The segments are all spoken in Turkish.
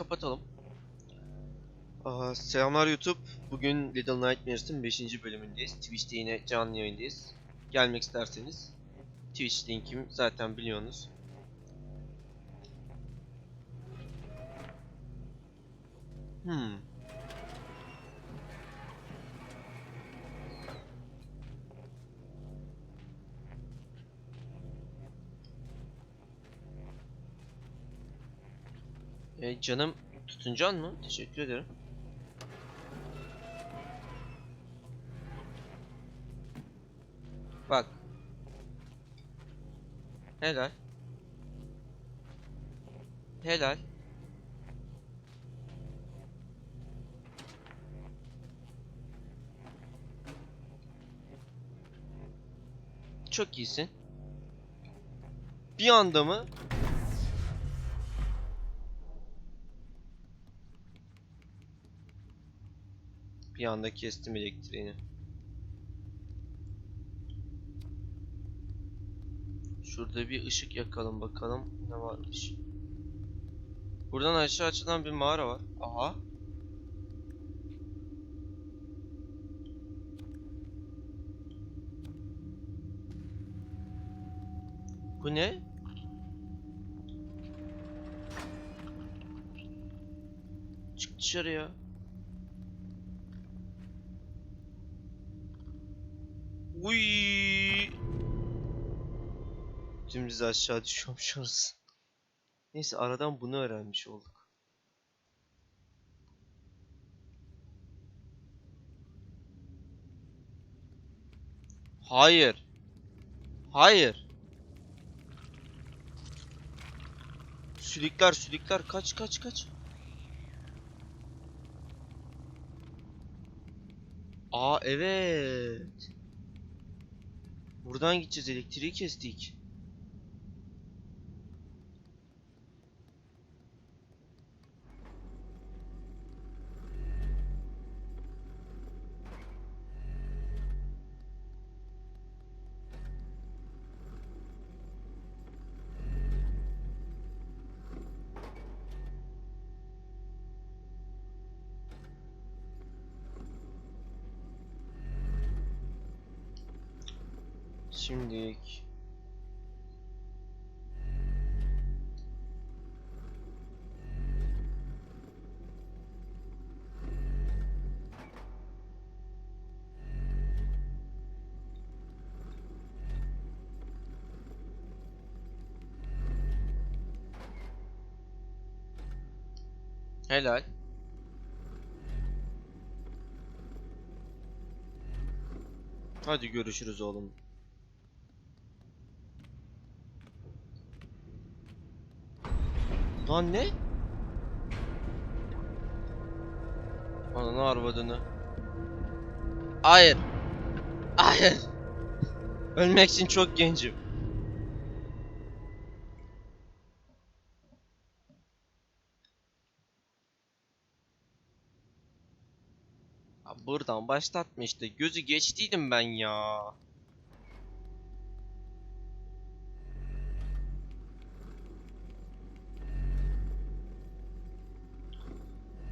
kapatalım. Aa, selamlar YouTube. Bugün Little Nightmares'ın 5. bölümündeyiz. Twitch'te yine canlı yayındayız. Gelmek isterseniz Twitch linkim zaten biliyorsunuz. Hmm. E, canım tutuncan mı? Teşekkür ederim. Bak. Helal. Helal. Çok iyisin. Bir anda mı? Bir anda kestim elektriğini. Şurada bir ışık yakalım bakalım ne varmış. Buradan aşağı açılan bir mağara var. Aha. Bu ne? Çık dışarıya. Uy. Dümdüz aşağı düşüyormuşuz. Neyse aradan bunu öğrenmiş olduk. Hayır. Hayır. Sülükler sülükler kaç kaç kaç. Aa evet. Buradan gideceğiz elektriği kestik. Şimdilik Helal. Hadi görüşürüz oğlum. Lan ne? Ananı arvadını. Hayır. Hayır. Ölmek için çok gencim. Buradan başlatma işte. Gözü geçtiydim ben ya.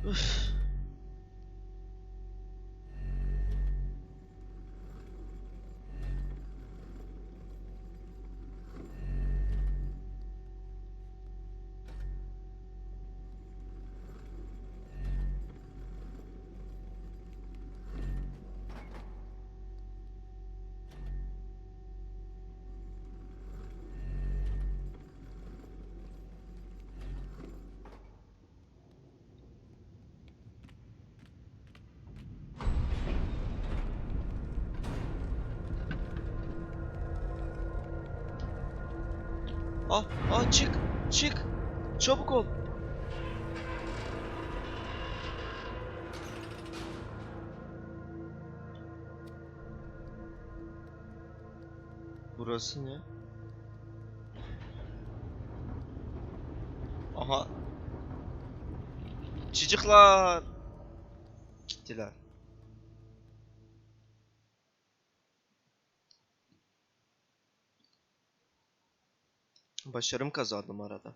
Oof. Ah, ah çık, çık. Çabuk ol. Burası ne? Aha. Çocuklar. Gittiler. Başarım kazandım arada.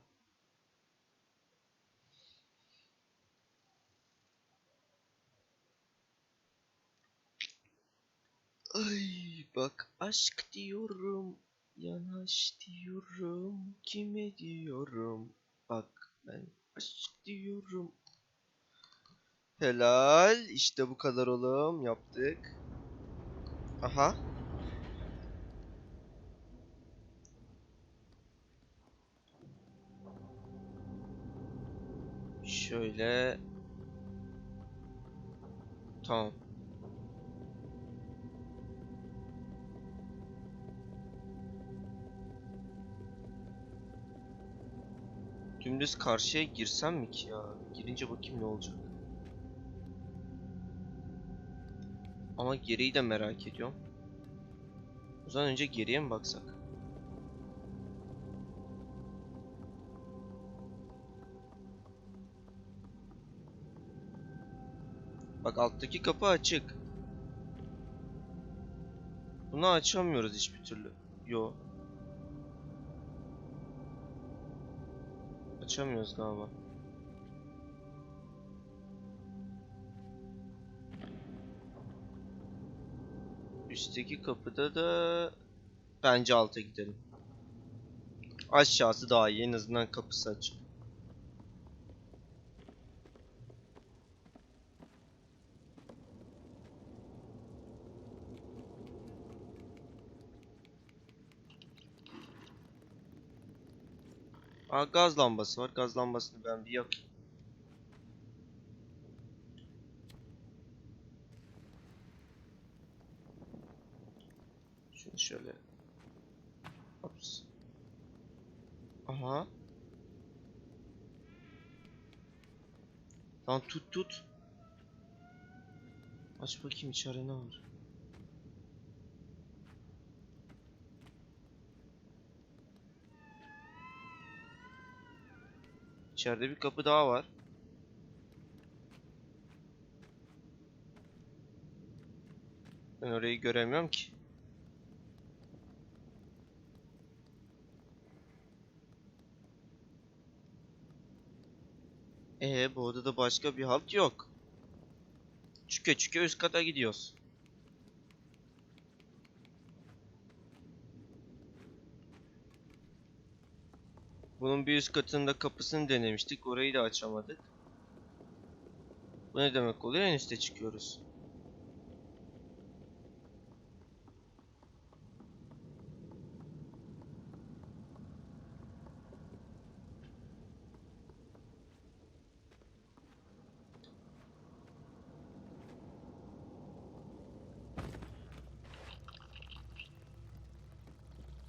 Ay bak aşk diyorum, yanaş diyorum, kime diyorum? Bak ben aşk diyorum. Helal işte bu kadar oğlum yaptık. Aha. Şöyle. Tamam. Dümdüz karşıya girsem mi ki ya? Girince bakayım ne olacak. Ama geriyi de merak ediyorum. O zaman önce geriye mi baksak? Bak alttaki kapı açık. Bunu açamıyoruz hiçbir türlü. Yo. Açamıyoruz galiba. Üstteki kapıda da bence alta gidelim. Aşağısı daha iyi en azından kapısı açık. Aa gaz lambası var. Gaz lambasını ben bir yakayım. Şunu şöyle. Ops. Aha. Lan tut tut. Aç bakayım içeride ne var. İçeride bir kapı daha var. Ben orayı göremiyorum ki. Ee, bu odada başka bir halt yok. Çüke çüke üst kata gidiyoruz. Bunun bir üst katında kapısını denemiştik. Orayı da açamadık. Bu ne demek oluyor? En üste çıkıyoruz.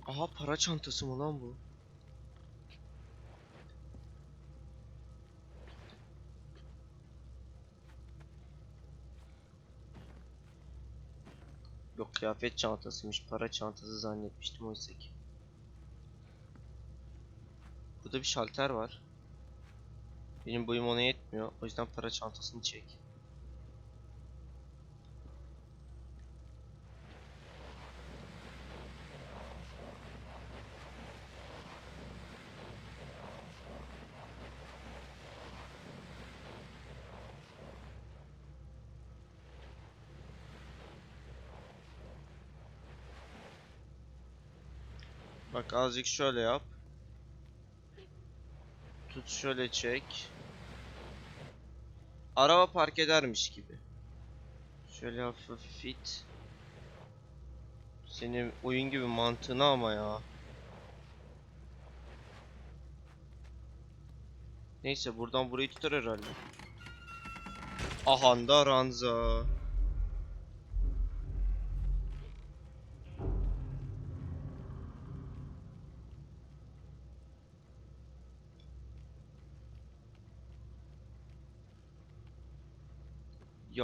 Aha para çantası mı lan bu? Yok kıyafet çantasıymış. Para çantası zannetmiştim oysa ki. Burada bir şalter var. Benim boyum ona yetmiyor. O yüzden para çantasını çek. Bak azıcık şöyle yap. Tut şöyle çek. Araba park edermiş gibi. Şöyle hafif it. Senin oyun gibi mantığını ama ya. Neyse buradan burayı tutar herhalde. Ahanda ranza.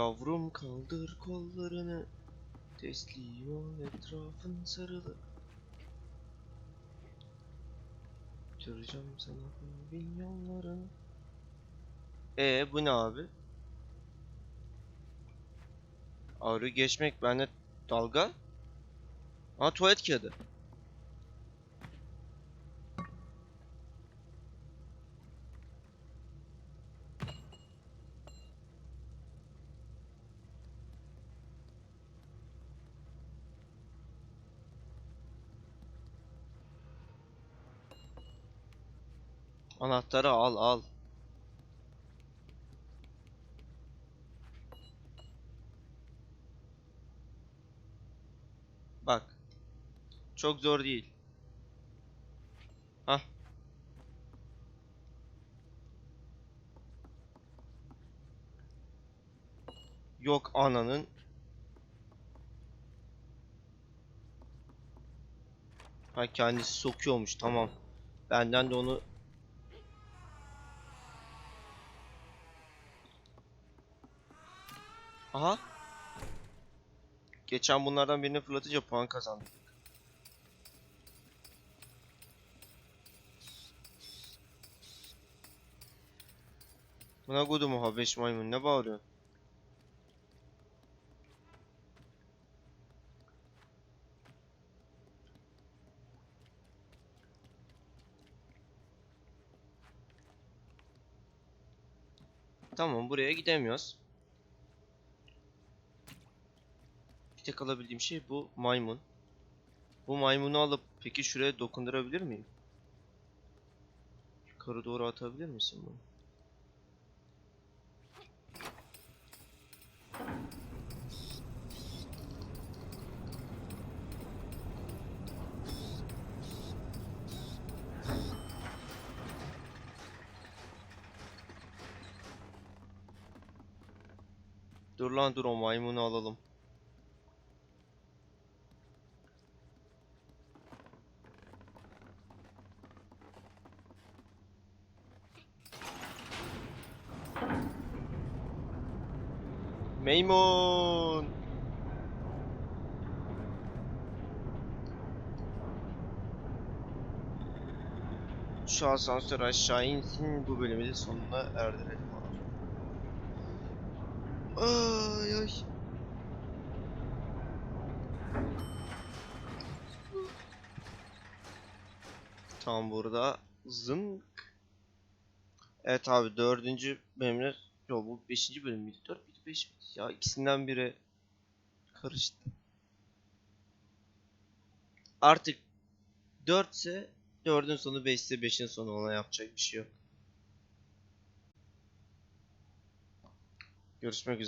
Yavrum kaldır kollarını. Teslim ol etrafın sarılı. Götüreceğim sana bin yollarını Ee bu ne abi? Ağrı geçmek bende dalga. Aa tuvalet kağıdı Anahtarı al al. Bak. Çok zor değil. Hah. Yok ananın. Ha kendisi sokuyormuş tamam. Benden de onu Aha. Geçen bunlardan birini fırlatınca puan kazandık. Buna kodumu Habeş maymun ne bağırıyorsun? Tamam buraya gidemiyoruz. Tek alabildiğim şey bu maymun. Bu maymunu alıp peki şuraya dokundurabilir miyim? Yukarı doğru atabilir misin bunu? Dur lan dur o maymunu alalım. Maymun. Şu asansör aşağı insin bu bölümü de sonuna erdirelim. Ay ay. Tam burada zınk. Evet abi dördüncü bölümler Yo bu beşinci bölüm müydü? Dört müydü? Beş miydi? Ya ikisinden biri karıştı. Artık dörtse dördün sonu beşse beşin sonu ona yapacak bir şey yok. Görüşmek üzere.